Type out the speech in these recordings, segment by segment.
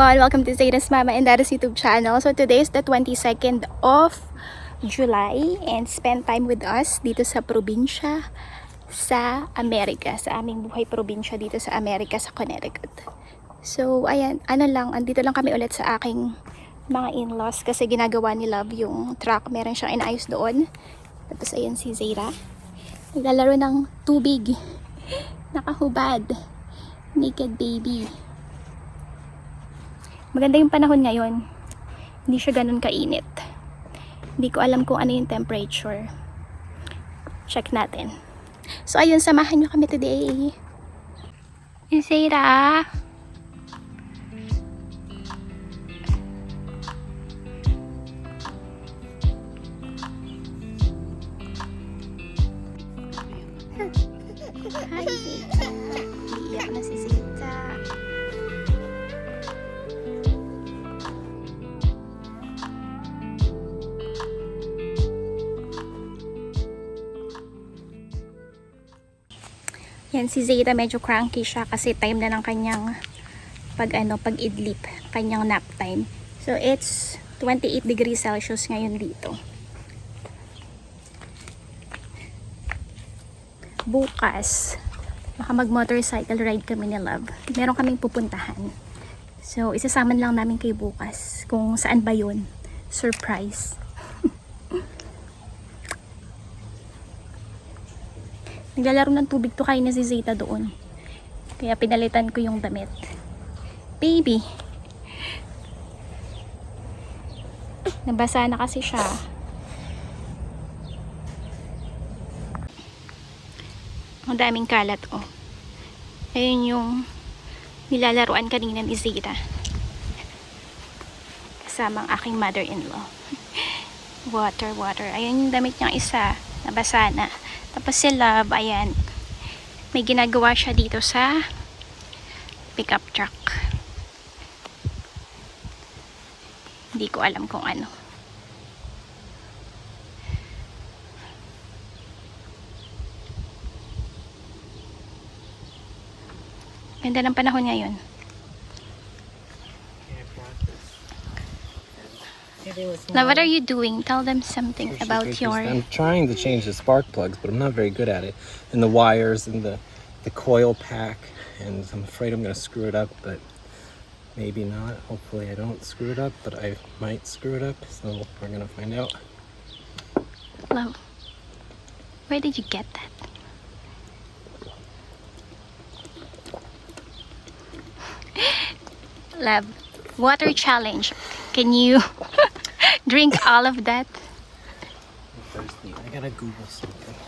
everyone! Welcome to Zayda's Mama and Dad's YouTube channel. So today is the 22nd of July and spend time with us dito sa probinsya sa Amerika. Sa aming buhay probinsya dito sa Amerika sa Connecticut. So ayan, ano lang, andito lang kami ulit sa aking mga in-laws kasi ginagawa ni Love yung truck. Meron siyang inayos doon. Tapos ayan si Zayda. Naglalaro ng tubig. Nakahubad. Naked baby. Maganda yung panahon ngayon. Hindi siya ganun kainit. Hindi ko alam kung ano yung temperature. Check natin. So, ayun, samahan nyo kami today. Isera! Yan si Zeta medyo cranky siya kasi time na ng kanyang pag ano pag idlip, kanyang nap time. So it's 28 degrees Celsius ngayon dito. Bukas, baka mag motorcycle ride kami ni Love. Meron kaming pupuntahan. So isasama lang namin kay bukas kung saan ba yun. Surprise. Naglalaro ng tubig to kayo na si Zeta doon. Kaya pinalitan ko yung damit. Baby. Nabasa na kasi siya. Ang daming kalat oh. Ayun yung nilalaruan kanina ni Zeta. Kasama ang aking mother-in-law. Water, water. Ayun yung damit niyang isa. Nabasa na. Tapos si Love, ayan, may ginagawa siya dito sa pickup truck. Hindi ko alam kung ano. Ganda ng panahon ngayon. Now, what are you doing? Tell them something about your... I'm trying to change the spark plugs, but I'm not very good at it. And the wires and the the coil pack, and I'm afraid I'm gonna screw it up, but maybe not. Hopefully I don't screw it up, but I might screw it up. So we're gonna find out. Love, where did you get that? Love, water challenge. Can you drink all of that? Thirsty. I gotta Google something.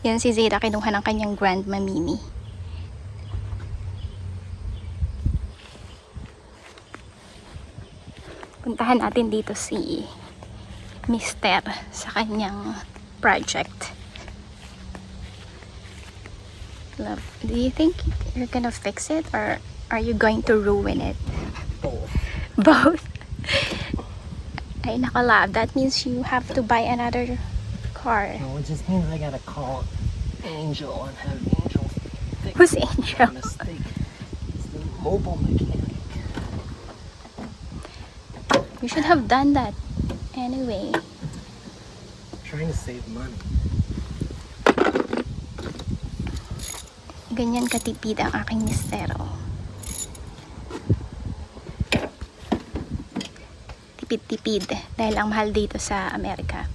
Yan si Zeta kinuha ng kanyang grandma Mimi. Puntahan natin dito si Mister sa kanyang project. Love, do you think you're gonna fix it or are you going to ruin it? Oh, Both. Ay, naka love. That means you have to buy another car. no, it just means I gotta call Angel and have Angel fix Who's Angel? mistake. It's the mobile mechanic. You should have done that. Anyway. trying to save money. Ganyan katipid ang aking mistero. Tipid-tipid dahil ang mahal dito sa Amerika.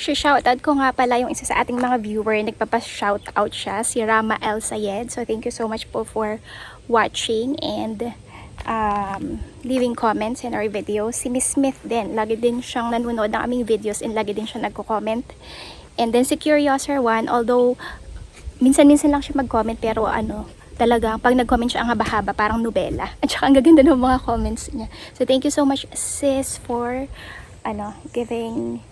shoutout ko nga pala yung isa sa ating mga viewer. Nagpapa-shoutout siya, si Rama El Sayed. So, thank you so much po for watching and um, leaving comments in our videos. Si Miss Smith din, lagi din siyang nanonood ng aming videos and lagi din siya nagko-comment. And then si Curiouser One, although minsan-minsan lang siya mag-comment pero ano, talaga pag nag-comment siya ang haba-haba, parang nobela. At saka ang gaganda ng mga comments niya. So thank you so much sis for ano, giving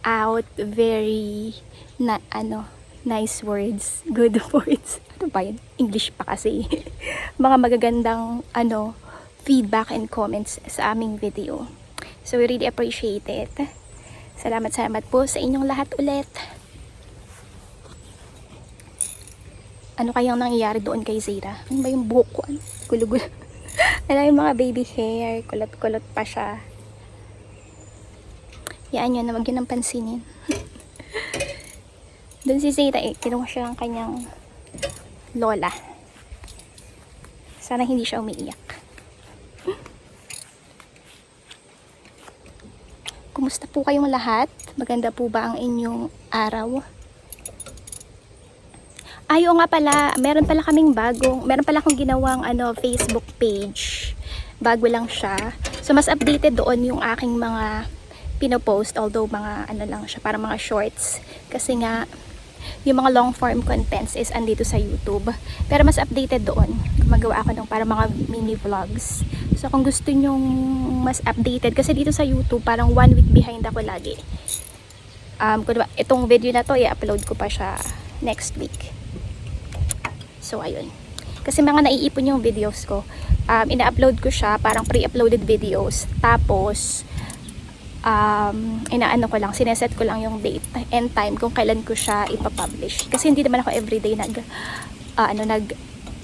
out very na ano, nice words, good words. Ano ba yun? English pa kasi. mga magagandang ano, feedback and comments sa aming video. So we really appreciate it. Salamat, salamat po sa inyong lahat ulit. Ano kayang nangyayari doon kay Zayra. Ano ba yung buhok ko? Ano? Gulo-gulo. ano yung mga baby hair. Kulot-kulot pa siya. Yan yun, na yun ang pansinin. doon si Zayra eh, kinuha siya ng kanyang lola. Sana hindi siya umiiyak. Kumusta po kayong lahat? Maganda po ba ang inyong araw? Ayo nga pala, meron pala kaming bagong, meron pala akong ginawang ano, Facebook page. Bago lang siya. So mas updated doon yung aking mga pinopost, although mga ano lang siya, para mga shorts. Kasi nga, yung mga long form contents is andito sa YouTube. Pero mas updated doon. Gumagawa ako ng para mga mini vlogs. So kung gusto nyong mas updated, kasi dito sa YouTube, parang one week behind ako lagi. Um, kung diba, itong video na to, i-upload ko pa siya next week. So, ayun. Kasi mga naiipon yung videos ko. Um, ina-upload ko siya, parang pre-uploaded videos. Tapos, um, inaano ko lang, sineset ko lang yung date and time kung kailan ko siya ipapublish. Kasi hindi naman ako everyday nag, ah, ano, nag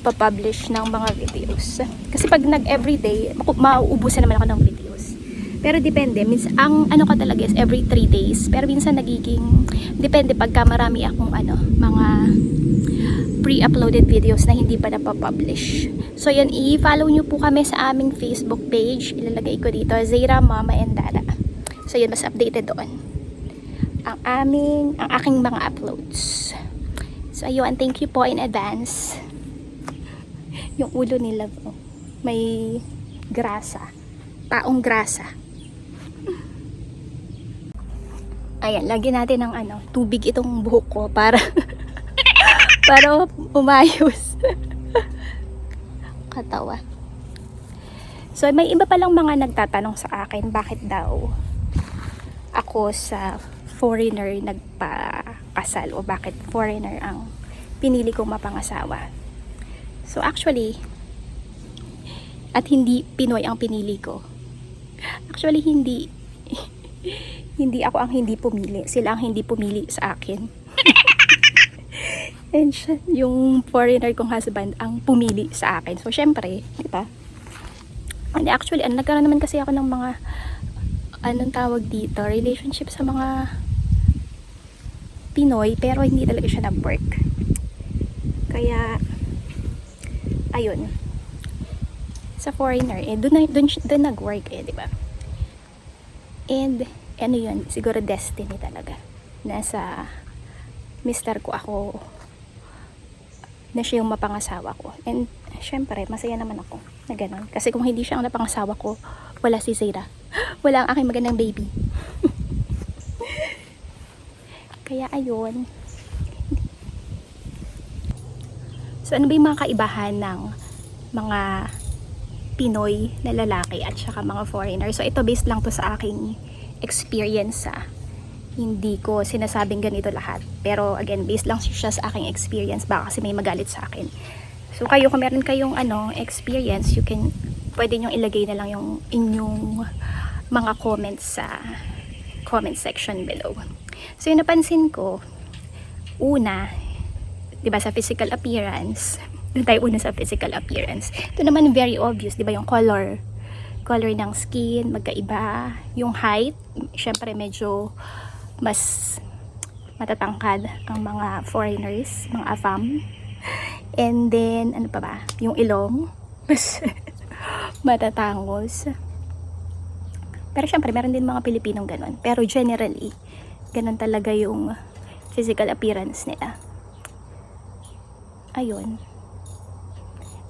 publish ng mga videos. Kasi pag nag everyday, mauubusan naman ako ng videos. Pero depende, means ang ano ko talaga is every 3 days. Pero minsan nagiging depende pagka marami akong ano, mga pre-uploaded videos na hindi pa napapublish. So yan, i-follow nyo po kami sa aming Facebook page. Ilalagay ko dito, Zaira, Mama, and Dada. So yun, mas updated doon. Ang aming, ang aking mga uploads. So ayun, thank you po in advance. Yung ulo nila, oh, may grasa. Taong grasa. Ayan, lagyan natin ng ano, tubig itong buhok ko para para umayos. Katawa. So, may iba palang mga nagtatanong sa akin bakit daw ako sa foreigner nagpakasal o bakit foreigner ang pinili kong mapangasawa. So, actually, at hindi Pinoy ang pinili ko. Actually, hindi hindi ako ang hindi pumili. Sila ang hindi pumili sa akin. And yung foreigner kong husband ang pumili sa akin. So, syempre, di ba? And actually, ano, nagkaroon naman kasi ako ng mga, anong tawag dito, relationship sa mga Pinoy, pero hindi talaga siya nag-work. Kaya, ayun. Sa foreigner, eh, doon, doon, doon nag-work eh, di ba? And, ano yun, siguro destiny talaga. Nasa mister ko ako na siya yung mapangasawa ko. And, syempre, masaya naman ako na ganun. Kasi kung hindi siya ang napangasawa ko, wala si Zayra. Wala ang aking magandang baby. Kaya, ayun. So, ano ba yung mga kaibahan ng mga Pinoy na lalaki at saka mga foreigner? So, ito based lang to sa aking experience ah. Hindi ko sinasabing ganito lahat. Pero again, based lang siya sa aking experience. Baka kasi may magalit sa akin. So kayo, kung meron kayong ano, experience, you can, pwede nyo ilagay na lang yung inyong mga comments sa comment section below. So yung napansin ko, una, di ba sa physical appearance, doon tayo una sa physical appearance. Ito naman very obvious, di ba yung color, color ng skin, magkaiba. Yung height, syempre medyo mas matatangkad ang mga foreigners, mga afam. And then, ano pa ba? Yung ilong, mas matatangos. Pero syempre, meron din mga Pilipinong ganun. Pero generally, ganun talaga yung physical appearance nila. Ayun.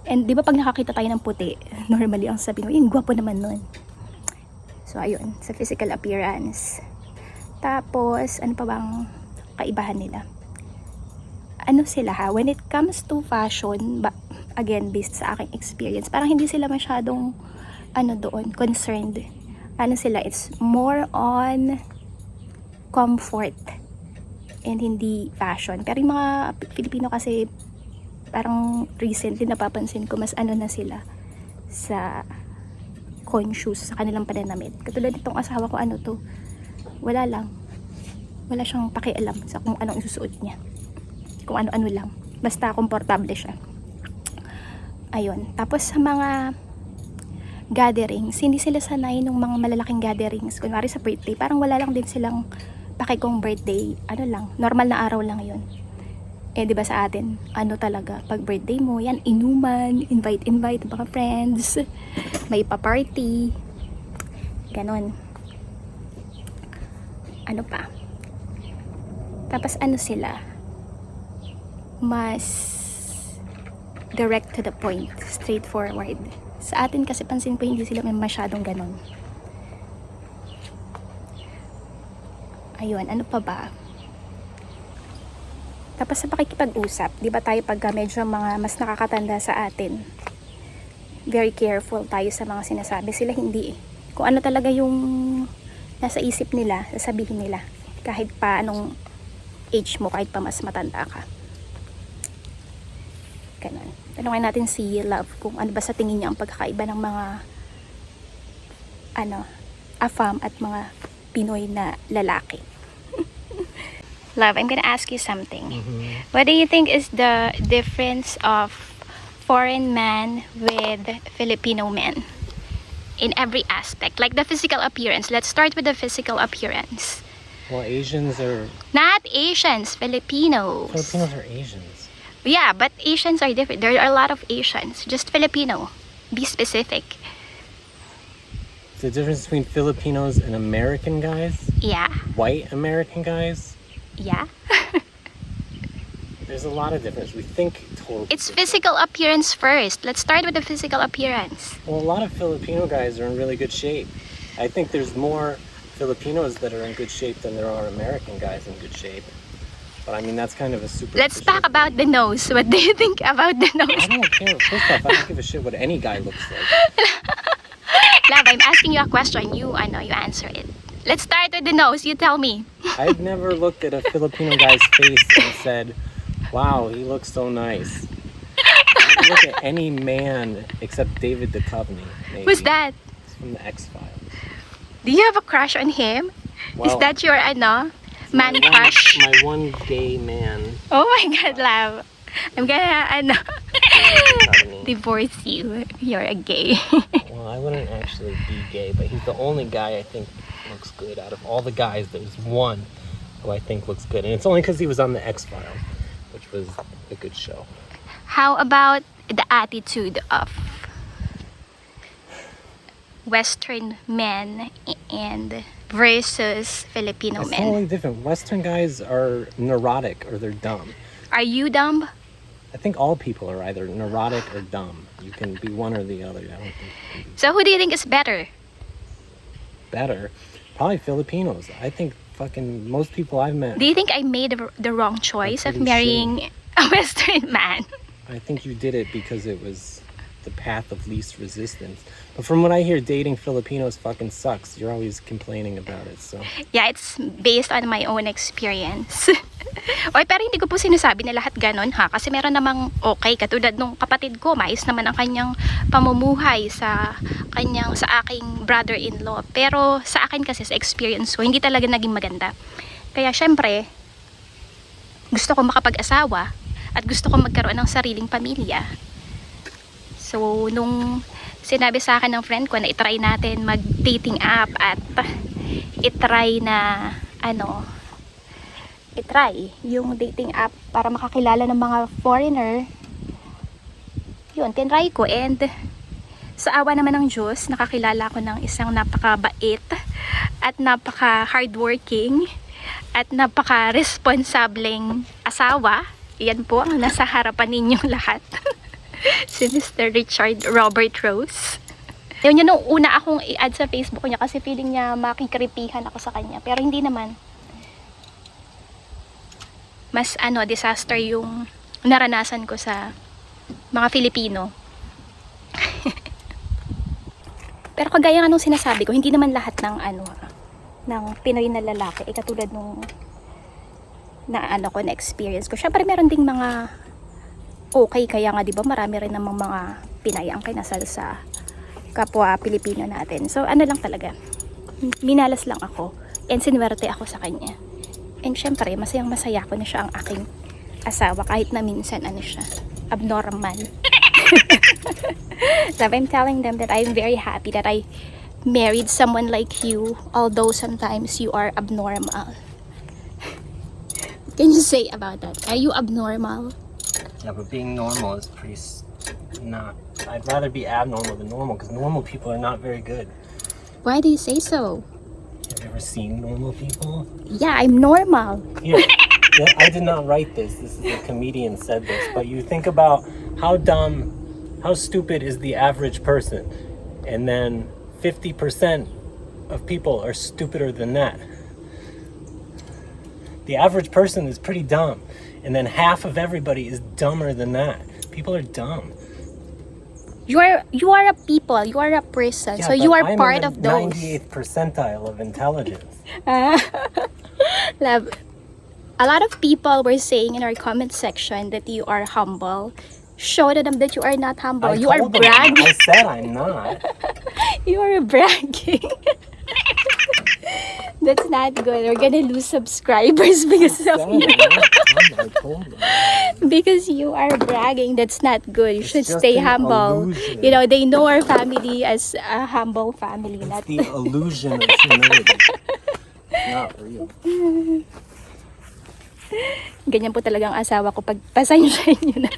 And di ba pag nakakita tayo ng puti, normally ang sabi mo, yung gwapo naman nun. So ayun, sa physical appearance. Tapos, ano pa bang kaibahan nila? Ano sila ha? When it comes to fashion, ba, again, based sa aking experience, parang hindi sila masyadong, ano doon, concerned. Ano sila? It's more on comfort and hindi fashion. Pero yung mga Pilipino kasi parang recently napapansin ko mas ano na sila sa conscious sa kanilang pananamit. Katulad nitong asawa ko ano to, wala lang. Wala siyang pakialam sa kung anong isusuot niya. Kung ano-ano lang. Basta komportable siya. Ayun. Tapos sa mga gatherings, hindi sila sanay nung mga malalaking gatherings. Kunwari sa birthday, parang wala lang din silang pake kung birthday, ano lang, normal na araw lang yun. Eh, di ba sa atin, ano talaga, pag birthday mo, yan, inuman, invite-invite, mga friends, may pa-party, ganon. Ano pa? Tapos ano sila? Mas direct to the point, straightforward. Sa atin kasi pansin ko hindi sila may masyadong ganon. Ayun, ano pa ba? Tapos sa pakikipag-usap, di ba tayo pagka medyo mga mas nakakatanda sa atin, very careful tayo sa mga sinasabi. Sila hindi eh. Kung ano talaga yung nasa isip nila, sasabihin nila. Kahit pa anong age mo, kahit pa mas matanda ka. Ganun. Tanungin natin si Love kung ano ba sa tingin niya ang pagkakaiba ng mga ano, afam at mga Pinoy na lalaki. Love, I'm gonna ask you something. What do you think is the difference of foreign man with Filipino men in every aspect? Like the physical appearance. Let's start with the physical appearance. Well, Asians are Not Asians, Filipinos. Filipinos are Asians. Yeah, but Asians are different. There are a lot of Asians. Just Filipino. Be specific. The difference between Filipinos and American guys, Yeah. white American guys, Yeah. there's a lot of difference. We think totally. It's different. physical appearance first. Let's start with the physical appearance. Well, a lot of Filipino guys are in really good shape. I think there's more Filipinos that are in good shape than there are American guys in good shape. But I mean, that's kind of a super. Let's talk about the nose. What do you think about the nose? I don't care. First off, I don't give a shit what any guy looks like. Love, I'm asking you a question. You, I know, you answer it. Let's start with the nose. You tell me. I've never looked at a Filipino guy's face and said, "Wow, he looks so nice." Look at any man except David Duchovny. Maybe. Who's that? He's from the X Files. Do you have a crush on him? Is that your, ano, man my crush? One, my one gay man. Oh my God, love. I'm gonna, ano, divorce you. You're a gay. Well, I wouldn't actually be gay, but he's the only guy I think looks good out of all the guys. There's one who I think looks good, and it's only because he was on the X Files, was a good show. How about the attitude of Western men and versus Filipino It's men? totally different. Western guys are neurotic or they're dumb. Are you dumb? I think all people are either neurotic or dumb. You can be one or the other. I don't think you can be So who do you think is better? better. Probably Filipinos. I think fucking most people I've met. Do you think I made the- wrong choice of marrying a Western man? I think you did it because it was the path of least resistance. But from what I hear, dating Filipinos fucking sucks. You're always complaining about it. So Yeah, it's based on my own experience. Oy, pero hindi ko po sinasabi na lahat ganon ha. Kasi meron namang okay. Katulad nung kapatid ko, mais naman ang kanyang pamumuhay sa kanyang sa aking brother-in-law. Pero sa akin kasi sa experience ko, hindi talaga naging maganda. Kaya syempre, gusto ko makapag-asawa at gusto ko magkaroon ng sariling pamilya. So, nung sinabi sa akin ng friend ko na itry natin mag-dating app at itry na ano itry yung dating app para makakilala ng mga foreigner. Yun, tinry ko. And sa awa naman ng Diyos, nakakilala ko ng isang napakabait at napaka hardworking at napaka responsableng asawa. Yan po ang nasa harapan ninyong lahat si Mr. Richard Robert Rose yun yun nung una akong i-add sa Facebook niya kasi feeling niya makikripihan ako sa kanya pero hindi naman mas ano, disaster yung naranasan ko sa mga Filipino. Pero kagaya nga nung sinasabi ko, hindi naman lahat ng ano, ng Pinoy na lalaki, eh, katulad nung na ano ko, na experience ko. Syempre meron ding mga okay, kaya nga 'di ba marami rin namang mga Pinay ang kinasal sa kapwa Pilipino natin. So ano lang talaga, minalas lang ako and sinwerte ako sa kanya. And syempre, masayang masaya ko na siya ang aking asawa kahit na minsan ano siya, abnormal. so I'm telling them that I'm very happy that I married someone like you, although sometimes you are abnormal. Can you say about that? Are you abnormal? Yeah, but being normal is pretty not. I'd rather be abnormal than normal because normal people are not very good. Why do you say so? Have you ever seen normal people? Yeah, I'm normal. Here, yeah, I did not write this. This is a comedian said this. But you think about how dumb, how stupid is the average person, and then 50% of people are stupider than that. The average person is pretty dumb, and then half of everybody is dumber than that. People are dumb. You are you are a people. You are a person. so you are I'm part of those. 98th percentile of intelligence. Love. A lot of people were saying in our comment section that you are humble. Show to them that you are not humble. I you are told them, bragging. I said I'm not. you are bragging. That's not good. We're gonna lose subscribers because of you. Because you are bragging. That's not good. You It's should stay humble. illusion. You know, they know our family as a humble family. It's Not the illusion of humility. Not real. Ganyan po talaga ang asawa ko pag pasensyahin nyo na.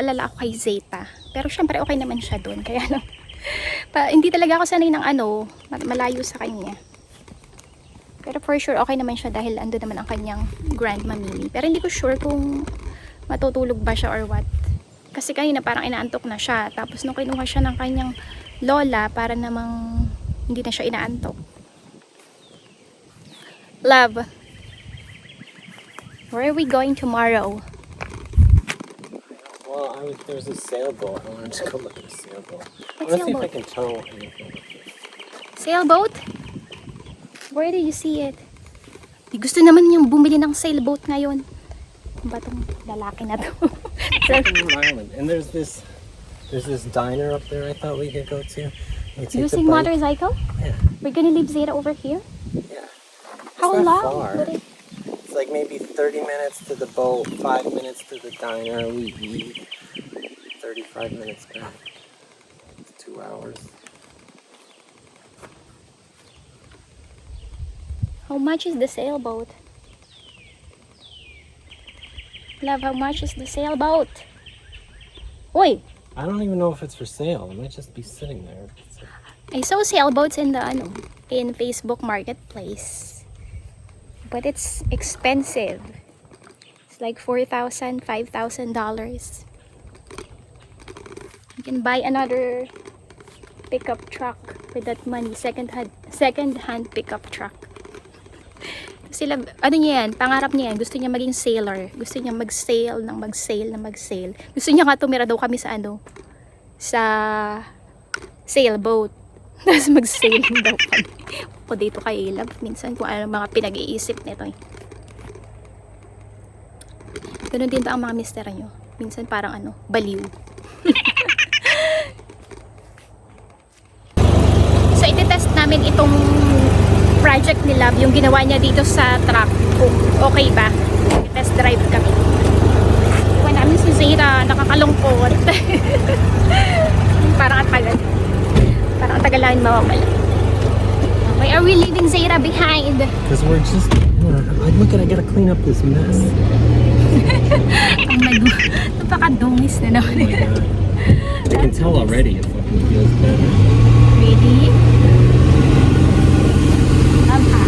Nag-aalala ako kay Zeta. Pero syempre okay naman siya doon. Kaya lang, pa, hindi talaga ako sanay ng ano, ma- malayo sa kanya. Pero for sure okay naman siya dahil ando naman ang kanyang grandma Mimi. Pero hindi ko sure kung matutulog ba siya or what. Kasi kanina parang inaantok na siya. Tapos nung kinuha siya ng kanyang lola para namang hindi na siya inaantok. Love, where are we going tomorrow? Well, I was, there's a sailboat. I wanted to go look at a sailboat. I want to see if I can tow anything. Sailboat? Where do you see it? Di gusto naman niyang bumili ng sailboat ngayon. Ano ba tong lalaki na to? Rhode Island. And there's this, there's this diner up there. I thought we could go to. We take the Using bike- motorcycle? Yeah, We're gonna leave Zeta over here? yeah. How not long far. would it? Like maybe 30 minutes to the boat, five minutes to the diner. We eat. 35 minutes back. It's two hours. How much is the sailboat? Love, how much is the sailboat? Uy! I don't even know if it's for sale. It might just be sitting there. I saw sailboats in the ano, in Facebook Marketplace. But it's expensive. It's like $4,000, $5,000. You can buy another pickup truck with that money, second hand second hand pickup truck. Sila, ano niya yan, pangarap niya yan, gusto niya maging sailor. Gusto niya mag-sail ng mag-sail ng mag-sail. Gusto niya nga tumira daw kami sa ano, sa sailboat. Tapos mag-sailing daw kami. O dito kay Love. Minsan kung ano mga pinag-iisip nito eh. Ganun din ba ang mga mister nyo? Minsan parang ano, baliw. so, itetest namin itong project ni Love, yung ginawa niya dito sa truck. Kung okay ba. Test drive kami. Iwan namin si Zira, nakakalungkot. parang ang tagal. Namin mawawala. Why are we leaving Zira behind? Because we're just. I look at. I gotta clean up this mess. Ang nag... Napakadungis na naman. Oh. I can tell already it fucking feels better. Ready? Tama.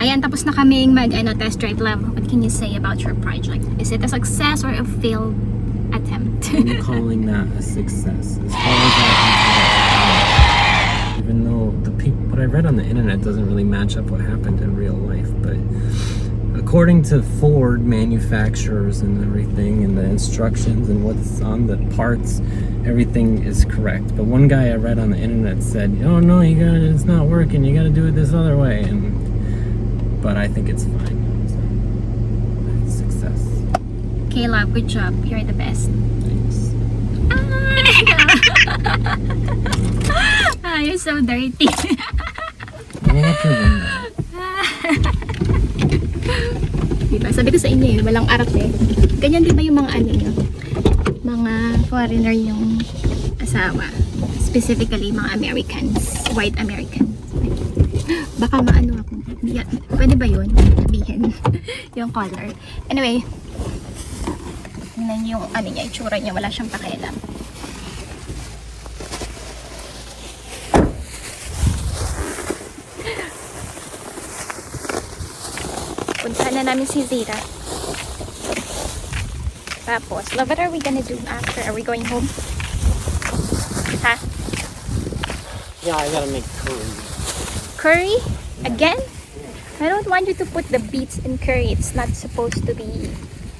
Ayan, tapos na kaming mag ano, test drive lab. What can you say about your project? Is it a success or a failed? I'm calling that a success. As far as I can tell. Even though the peop what I read on the internet doesn't really match up what happened in real life, but according to Ford manufacturers and everything, and the instructions and what's on the parts, everything is correct. But one guy I read on the internet said, "Oh no, you got to it's not working. You got to do it this other way." And but I think it's fine. Okay, love, good job. You're the best. Thanks. ah, you're so dirty. Diba? Sabi ko sa inyo eh, walang arte. Ganyan di ba yung mga ano nyo? Mga foreigner yung asawa. Specifically, mga Americans. White Americans. Baka maano ako. Pwede ba yun? Sabihin. yung color. Anyway, tingnan niyo yung ano niya, itsura niya. Wala siyang pakialam. Puntahan na namin si Zira. Tapos, love, what are we gonna do after? Are we going home? Ha? Yeah, I gotta make curry. Curry? Again? I don't want you to put the beets in curry. It's not supposed to be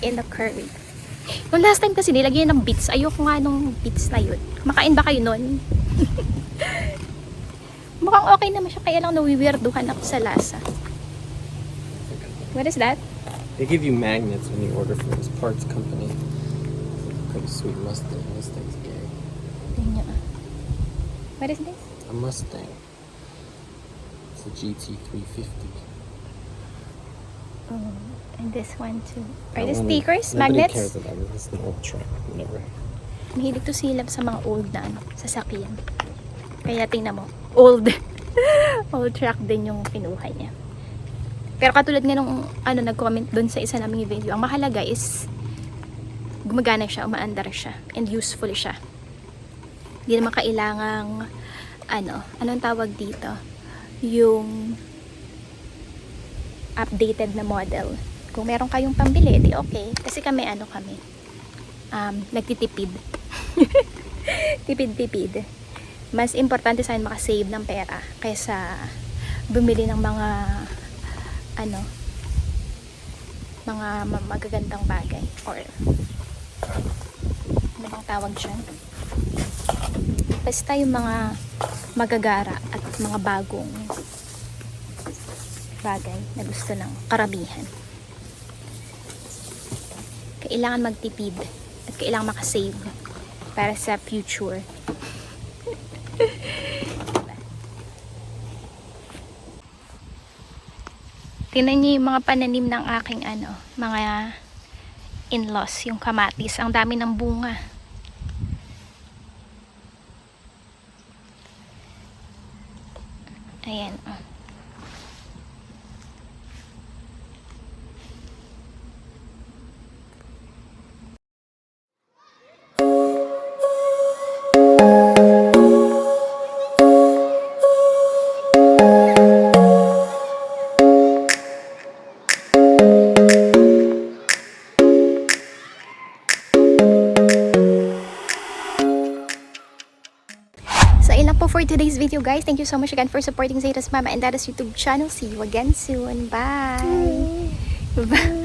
in the curry. Yung last time kasi nilagyan ng beets, ayoko nga nung beets na yun. Makain ba kayo nun? Mukhang okay naman siya, kaya lang nawiwirduhan ako sa lasa. What is that? They give you magnets when you order from this parts company. A sweet Mustang. Mustang's gay. Tingnan nyo ah. What is this? A Mustang. It's a GT350. Oh, and this one too. Are the stickers? Nobody Magnets? cares about it. It's an old truck. Whatever. Mahilig to silab sa mga old na ano, sasakyan. Kaya tingnan mo, old. old truck din yung pinuha niya. Pero katulad nga nung ano, nag-comment doon sa isa naming video, ang mahalaga is gumagana siya, umaandar siya, and useful siya. Hindi naman kailangang ano, anong tawag dito? Yung updated na model. Kung meron kayong pambili, di okay. Kasi kami, ano kami, um, nagtitipid. Tipid-tipid. Mas importante sa akin makasave ng pera kaysa bumili ng mga ano mga ma- magagandang bagay or ano bang tawag dyan? Basta yung mga magagara at mga bagong bagay na gusto ng karamihan. Kailangan magtipid at kailangan makasave para sa future. Diba? Tingnan niyo yung mga pananim ng aking ano, mga in-laws, yung kamatis. Ang dami ng bunga. Ayan. oh. Video, guys. Thank you so much again for supporting Zeta's Mama and Dada's YouTube channel. See you again soon. Bye! Bye!